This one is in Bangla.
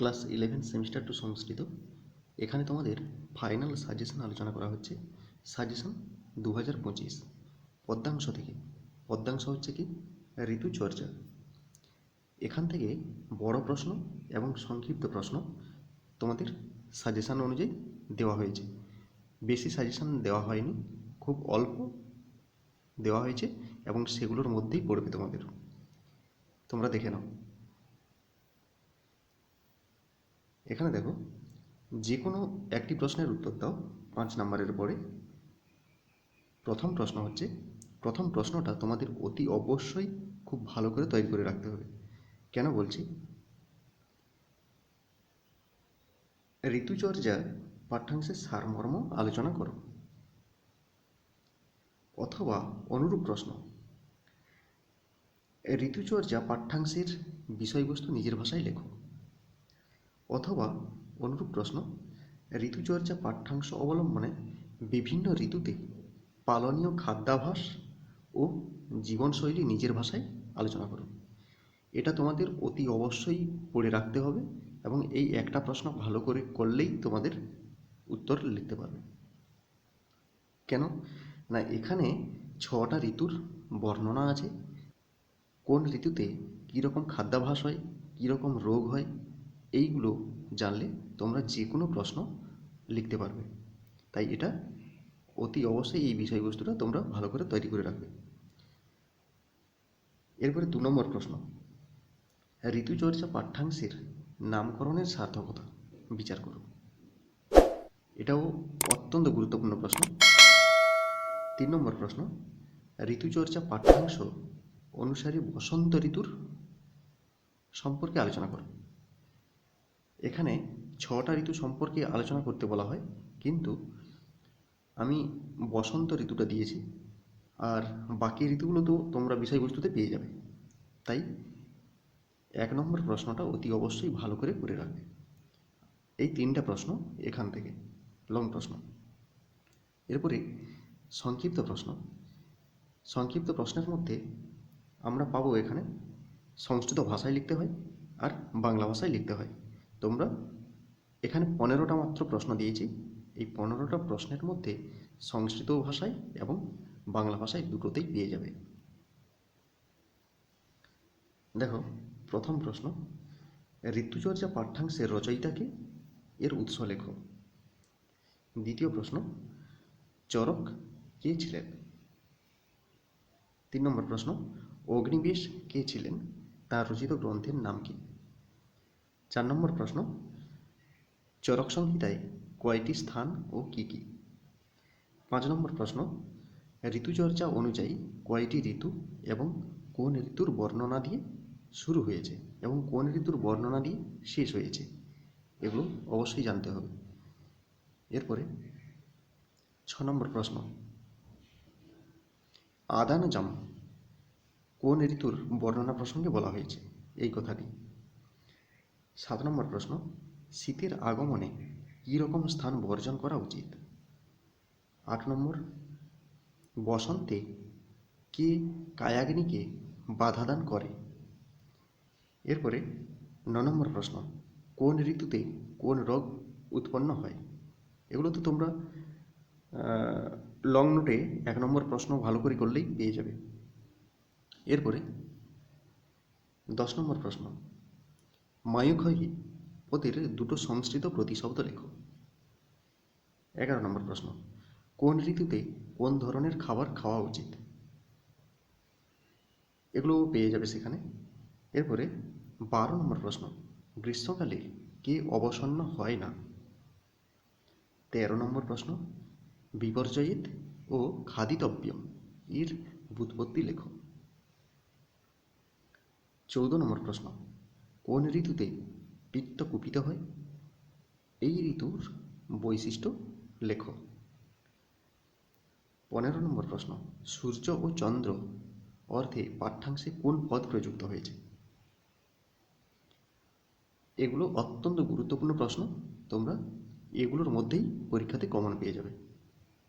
Class eleven semester two Sanskrit. এখানে তোমাদের ফাইনাল সাজেশন আলোচনা করা হচ্ছে। সাজেশন দু হাজার পঁচিশ। পদ্মাংশ থেকে। পদ্মাংশ হচ্ছে কি? ঋতুচর্যা এখান থেকে বড় প্রশ্ন এবং সংক্ষিপ্ত প্রশ্ন তোমাদের সাজেশান অনুযায়ী দেওয়া হয়েছে। বেশি সাজেশান দেওয়া হয়নি, খুব অল্প দেওয়া হয়েছে এবং সেগুলোর মধ্যেই পড়বে তোমাদের। তোমরা দেখে নাও। এখানে দেখো যে কোনো একটি প্রশ্নের উত্তর দাও, পাঁচ নম্বরের পরে। প্রথম প্রশ্ন হচ্ছে, প্রথম প্রশ্নটা তোমাদের অতি অবশ্যই খুব ভালো করে তৈরি করে রাখতে হবে। কেন বলছি? ঋতুচর্যা পাঠ্যাংশের সারমর্ম আলোচনা করো। অথবা অনুরূপ প্রশ্ন, ঋতুচর্যা পাঠ্যাংশের বিষয়বস্তু নিজের ভাষায় লেখো। অথবা অনুরূপ প্রশ্ন ঋতুচর্যা পাঠ্যাংশ অবলম্বনে বিভিন্ন ঋতুতে পালনীয় খাদ্যাভাস ও জীবনশৈলী নিজের ভাষায় আলোচনা করো এটা তোমাদের অতি অবশ্যই পড়ে রাখতে হবে এবং এই একটা প্রশ্ন ভালো করে করলেই তোমাদের উত্তর লিখতে পারবে। কেন? না, এখানে ছটা ঋতুর বর্ণনা আছে। কোন ঋতুতে কীরকম খাদ্যাভাস হয়, কীরকম রোগ হয় এইগুলো জানলে তোমরা যে কোনো প্রশ্ন লিখতে পারবে। তাই এটা অতি অবশ্যই এই বিষয়বস্তুটা তোমরা ভালো করে তৈরি করে রাখবে। এরপরে দু নম্বর প্রশ্ন। ঋতুচর্চা পাঠ্যাংশের নামকরণের সার্থকতা বিচার করো। এটাও অত্যন্ত গুরুত্বপূর্ণ প্রশ্ন। তিন নম্বর প্রশ্ন। ঋতুচর্চা পাঠ্যাংশ অনুসারে বসন্ত ঋতুর সম্পর্কে আলোচনা করো। এখানে ছটা ঋতু সম্পর্কে আলোচনা করতে বলা হয়, কিন্তু আমি বসন্ত ঋতুটা দিয়েছি, আর বাকি ঋতুগুলো তো তোমরা বিষয়বস্তুতে পেয়ে যাবে। তাই এক নম্বর প্রশ্নটা অতি অবশ্যই ভালো করে করে রাখবে। এই তিনটা প্রশ্ন এখান থেকে লং প্রশ্ন। এরপরে সংক্ষিপ্ত প্রশ্ন। সংক্ষিপ্ত প্রশ্নের মধ্যে আমরা পাবো এখানে সংস্কৃত ভাষায় লিখতে হয় আর বাংলা ভাষায় লিখতে হয়। তোমরা এখানে পনেরোটা মাত্র প্রশ্ন দিয়েছি। এই পনেরোটা প্রশ্নের মধ্যে সংস্কৃত ভাষায় এবং বাংলা ভাষায় দুটোতেই পেয়ে যাবে। দেখো, প্রথম প্রশ্ন, ঋতুচর্যা পাঠ্যাংশের রচয়িতাকে এর উৎস লেখ। দ্বিতীয় প্রশ্ন, চরক কে ছিলেন? তিন নম্বর প্রশ্ন, অগ্নিবেশ কে ছিলেন? তার রচিত গ্রন্থের নাম কি? চার নম্বর প্রশ্ন। চরক সংহিতায় কয়টি স্থান ও কি কি? পাঁচ নম্বর প্রশ্ন, ঋতুচর্চা অনুযায়ী কয়টি ঋতু এবং কোন ঋতুর বর্ণনা দিয়ে শুরু হয়েছে এবং কোন ঋতুর বর্ণনা দিয়ে শেষ হয়েছে এগুলো অবশ্যই জানতে হবে। এরপরে ছ নম্বর প্রশ্ন আদান জাম কোন ঋতুর বর্ণনা প্রসঙ্গে বলা হয়েছে? এই কথাটি সাত নম্বর প্রশ্ন, শীতের আগমনে কী রকম স্থান বর্জন করা উচিত? আট নম্বর, বসন্তে কে কায়াগ্নিকে বাধা দান করে? এরপরে ন নম্বর প্রশ্ন, কোন ঋতুতে কোন রোগ উৎপন্ন হয়? এগুলো তো তোমরা লং নোটে এক নম্বর প্রশ্ন ভালো করে করলেই পেয়ে যাবে। এরপরে দশ নম্বর প্রশ্ন মায়ুক্ষয়ী ওদের দুটো সংস্কৃত প্রতিশব্দ লেখো। এগারো নম্বর প্রশ্ন, কোন ঋতুতে কোন ধরনের খাবার খাওয়া উচিত? এগুলো পেয়ে যাবে সেখানে। এরপরে বারো নম্বর প্রশ্ন, গ্রীষ্মকালে কে অবসন্ন হয় না? তেরো নম্বর প্রশ্ন, বিপর্যয়িত ও খাদিতব্যম এর বুৎপত্তি লেখ। চৌদ্দ নম্বর প্রশ্ন কোন ঋতুতে পিত্ত কুপিত হয়? এই ঋতুর বৈশিষ্ট্য লেখ। পনেরো নম্বর প্রশ্ন, সূর্য ও চন্দ্র অর্থে পাঠ্যাংশে কোন পদ প্রযুক্ত হয়েছে? এগুলো অত্যন্ত গুরুত্বপূর্ণ প্রশ্ন, তোমরা এগুলোর মধ্যেই পরীক্ষাতে কমন পেয়ে যাবে।